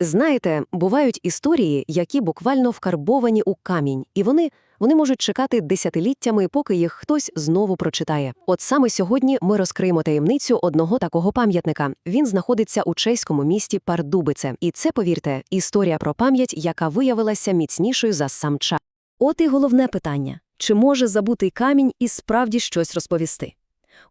Знаєте, бувають історії, які буквально вкарбовані у камінь, і вони, вони можуть чекати десятиліттями, поки їх хтось знову прочитає. От саме сьогодні ми розкриємо таємницю одного такого пам'ятника. Він знаходиться у чеському місті Пардубице. І це, повірте, історія про пам'ять, яка виявилася міцнішою за сам час. От і головне питання – чи може забутий камінь і справді щось розповісти?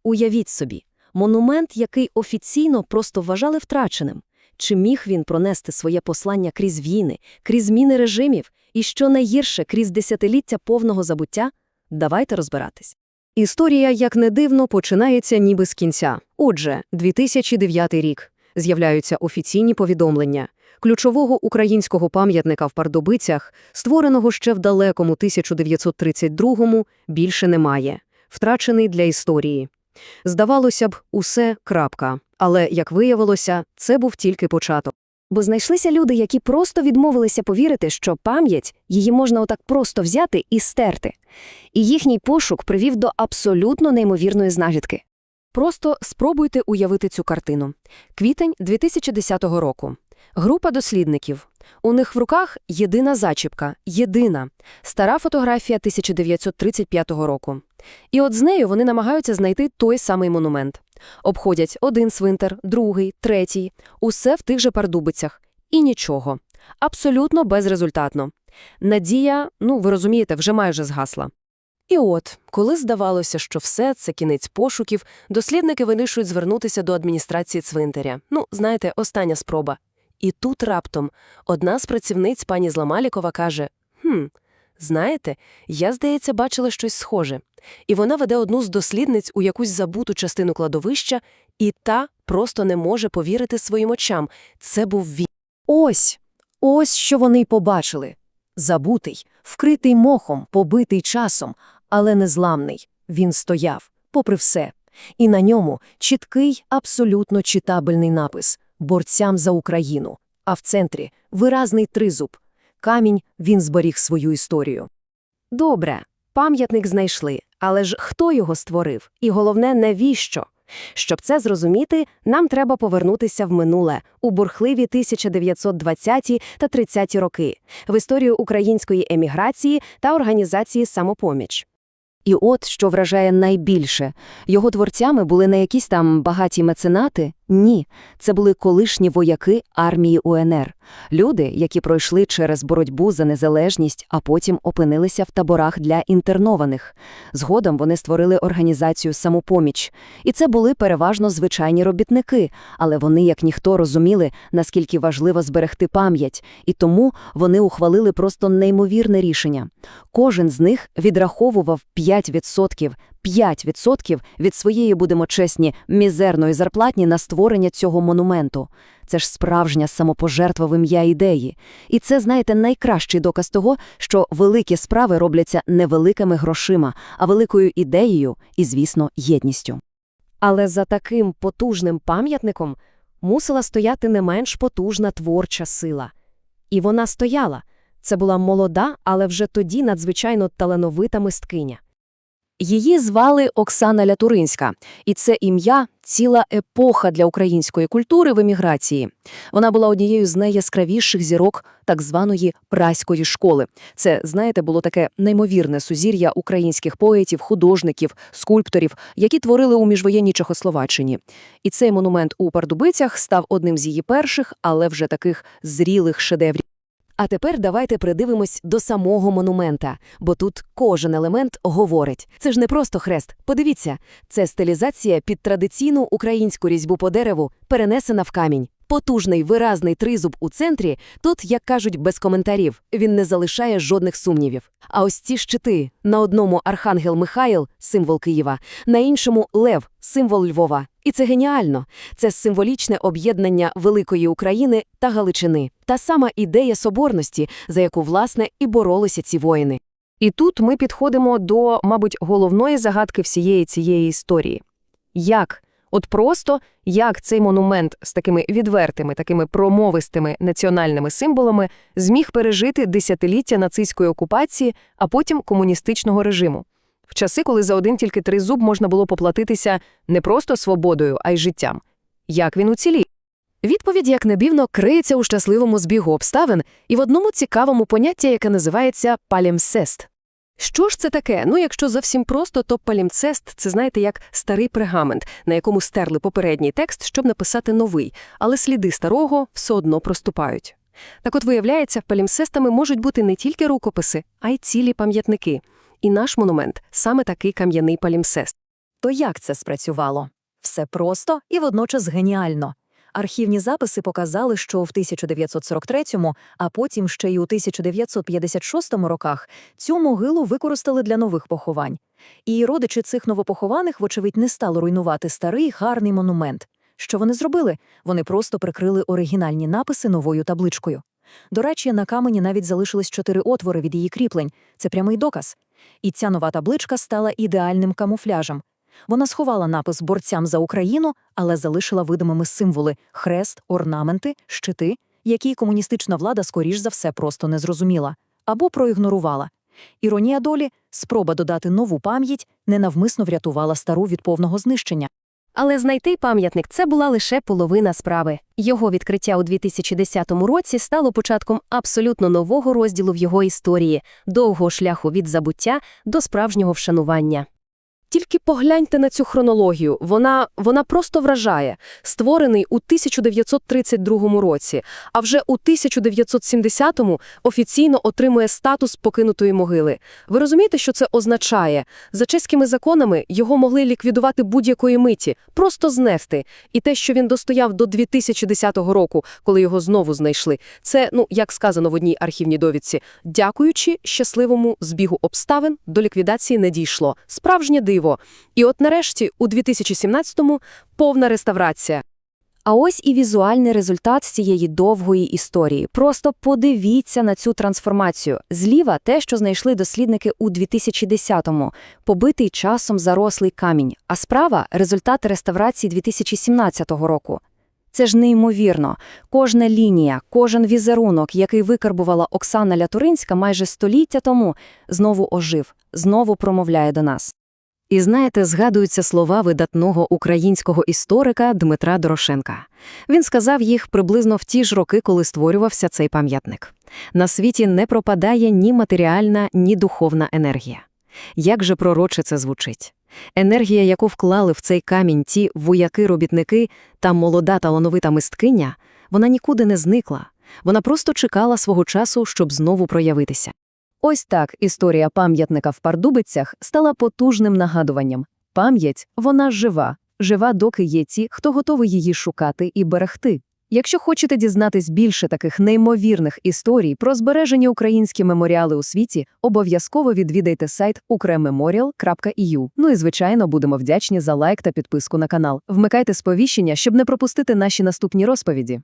Уявіть собі, монумент, який офіційно просто вважали втраченим. Чи міг він пронести своє послання крізь війни, крізь зміни режимів і, що найгірше, крізь десятиліття повного забуття? Давайте розбиратись. Історія, як не дивно, починається ніби з кінця. Отже, 2009 рік. З'являються офіційні повідомлення. Ключового українського пам'ятника в Пардубицях, створеного ще в далекому 1932-му, більше немає. Втрачений для історії. Здавалося б, усе крапка. Але, як виявилося, це був тільки початок. Бо знайшлися люди, які просто відмовилися повірити, що пам'ять її можна отак просто взяти і стерти. І їхній пошук привів до абсолютно неймовірної знахідки. Просто спробуйте уявити цю картину. Квітень 2010 року. Група дослідників. У них в руках єдина зачіпка, єдина, стара фотографія 1935 року. І от з нею вони намагаються знайти той самий монумент. Обходять один свинтер, другий, третій, усе в тих же пардубицях. І нічого. Абсолютно безрезультатно. Надія, ну, ви розумієте, вже майже згасла. І от, коли здавалося, що все це кінець пошуків, дослідники вирішують звернутися до адміністрації цвинтаря. Ну, знаєте, остання спроба. І тут раптом одна з працівниць пані Зламалікова каже: «Хм, знаєте, я, здається, бачила щось схоже. І вона веде одну з дослідниць у якусь забуту частину кладовища, і та просто не може повірити своїм очам. Це був він. Ось, ось що вони й побачили. Забутий, вкритий мохом, побитий часом, але незламний. Він стояв, попри все. І на ньому чіткий, абсолютно читабельний напис «Борцям за Україну», а в центрі – виразний тризуб. Камінь, він зберіг свою історію. Добре, пам'ятник знайшли, але ж хто його створив? І головне, навіщо? Щоб це зрозуміти, нам треба повернутися в минуле, у бурхливі 1920-ті та 30-ті роки, в історію української еміграції та організації «Самопоміч». І от, що вражає найбільше, його творцями були не якісь там багаті меценати, ні, це були колишні вояки армії УНР, люди, які пройшли через боротьбу за незалежність, а потім опинилися в таборах для інтернованих. Згодом вони створили організацію «Самопоміч». І це були переважно звичайні робітники, але вони, як ніхто, розуміли, наскільки важливо зберегти пам'ять, і тому вони ухвалили просто неймовірне рішення. Кожен з них відраховував 5%, 5% від своєї, будемо чесні, мізерної зарплатні на створення цього монументу. Це ж справжня самопожертва в ім'я ідеї. І це, знаєте, найкращий доказ того, що великі справи робляться не великими грошима, а великою ідеєю і, звісно, єдністю. Але за таким потужним пам'ятником мусила стояти не менш потужна творча сила. І вона стояла. Це була молода, але вже тоді надзвичайно талановита мисткиня. Її звали Оксана Лятуринська, і це ім'я – ціла епоха для української культури в еміграції. Вона була однією з найяскравіших зірок так званої праської школи. Це, знаєте, було таке неймовірне сузір'я українських поетів, художників, скульпторів, які творили у міжвоєнній Чехословаччині. І цей монумент у Пардубицях став одним з її перших, але вже таких зрілих шедеврів. А тепер давайте придивимось до самого монумента, бо тут кожен елемент говорить. Це ж не просто хрест. Подивіться, це стилізація під традиційну українську різьбу по дереву, перенесена в камінь. Потужний виразний тризуб у центрі тут, як кажуть, без коментарів. Він не залишає жодних сумнівів. А ось ці щити на одному архангел Михаїл, символ Києва, на іншому лев, символ Львова. І це геніально. Це символічне об'єднання великої України та Галичини. Та сама ідея соборності, за яку, власне, і боролися ці воїни. І тут ми підходимо до, мабуть, головної загадки всієї цієї історії. Як? От просто як цей монумент з такими відвертими, такими промовистими національними символами зміг пережити десятиліття нацистської окупації, а потім комуністичного режиму. В часи, коли за один тільки тризуб можна було поплатитися не просто свободою, а й життям. Як він уцілів? Відповідь, як не дивно, криється у щасливому збігу обставин і в одному цікавому понятті, яке називається палімсест. Що ж це таке? Ну, якщо зовсім просто, то палімцест – це, знаєте, як старий пергамент, на якому стерли попередній текст, щоб написати новий, але сліди старого все одно проступають. Так от, виявляється, палімцестами можуть бути не тільки рукописи, а й цілі пам'ятники. І наш монумент – саме такий кам'яний палімцест. То як це спрацювало? Все просто і водночас геніально. Архівні записи показали, що в 1943-му, а потім ще й у 1956 роках цю могилу використали для нових поховань. І родичі цих новопохованих, вочевидь, не стали руйнувати старий гарний монумент. Що вони зробили? Вони просто прикрили оригінальні написи новою табличкою. До речі, на камені навіть залишились чотири отвори від її кріплень. Це прямий доказ. І ця нова табличка стала ідеальним камуфляжем. Вона сховала напис борцям за Україну, але залишила видимими символи хрест, орнаменти, щити, які комуністична влада, скоріш за все, просто не зрозуміла або проігнорувала. Іронія долі, спроба додати нову пам'ять, ненавмисно врятувала стару від повного знищення. Але знайти пам'ятник – це була лише половина справи. Його відкриття у 2010 році стало початком абсолютно нового розділу в його історії, довгого шляху від забуття до справжнього вшанування. Тільки погляньте на цю хронологію. Вона, вона просто вражає. Створений у 1932 році, а вже у 1970-му офіційно отримує статус покинутої могили. Ви розумієте, що це означає? За чеськими законами його могли ліквідувати будь-якої миті, просто знести. І те, що він достояв до 2010 року, коли його знову знайшли, це, ну, як сказано в одній архівній довідці, дякуючи щасливому збігу обставин, до ліквідації не дійшло. Справжнє диво. І от нарешті, у 2017-му, повна реставрація. А ось і візуальний результат цієї довгої історії. Просто подивіться на цю трансформацію. Зліва те, що знайшли дослідники у 2010-му, побитий часом зарослий камінь, а справа – результат реставрації 2017 року. Це ж неймовірно. Кожна лінія, кожен візерунок, який викарбувала Оксана Лятуринська майже століття тому, знову ожив, знову промовляє до нас. І знаєте, згадуються слова видатного українського історика Дмитра Дорошенка. Він сказав їх приблизно в ті ж роки, коли створювався цей пам'ятник. На світі не пропадає ні матеріальна, ні духовна енергія. Як же пророче це звучить? Енергія, яку вклали в цей камінь ті вояки-робітники та молода талановита мисткиня, вона нікуди не зникла. Вона просто чекала свого часу, щоб знову проявитися. Ось так історія пам'ятника в Пардубицях стала потужним нагадуванням. Пам'ять, вона жива, жива, доки є ті, хто готовий її шукати і берегти. Якщо хочете дізнатись більше таких неймовірних історій про збережені українські меморіали у світі, обов'язково відвідайте сайт ukrememorial.eu. Ну і, звичайно, будемо вдячні за лайк та підписку на канал. Вмикайте сповіщення, щоб не пропустити наші наступні розповіді.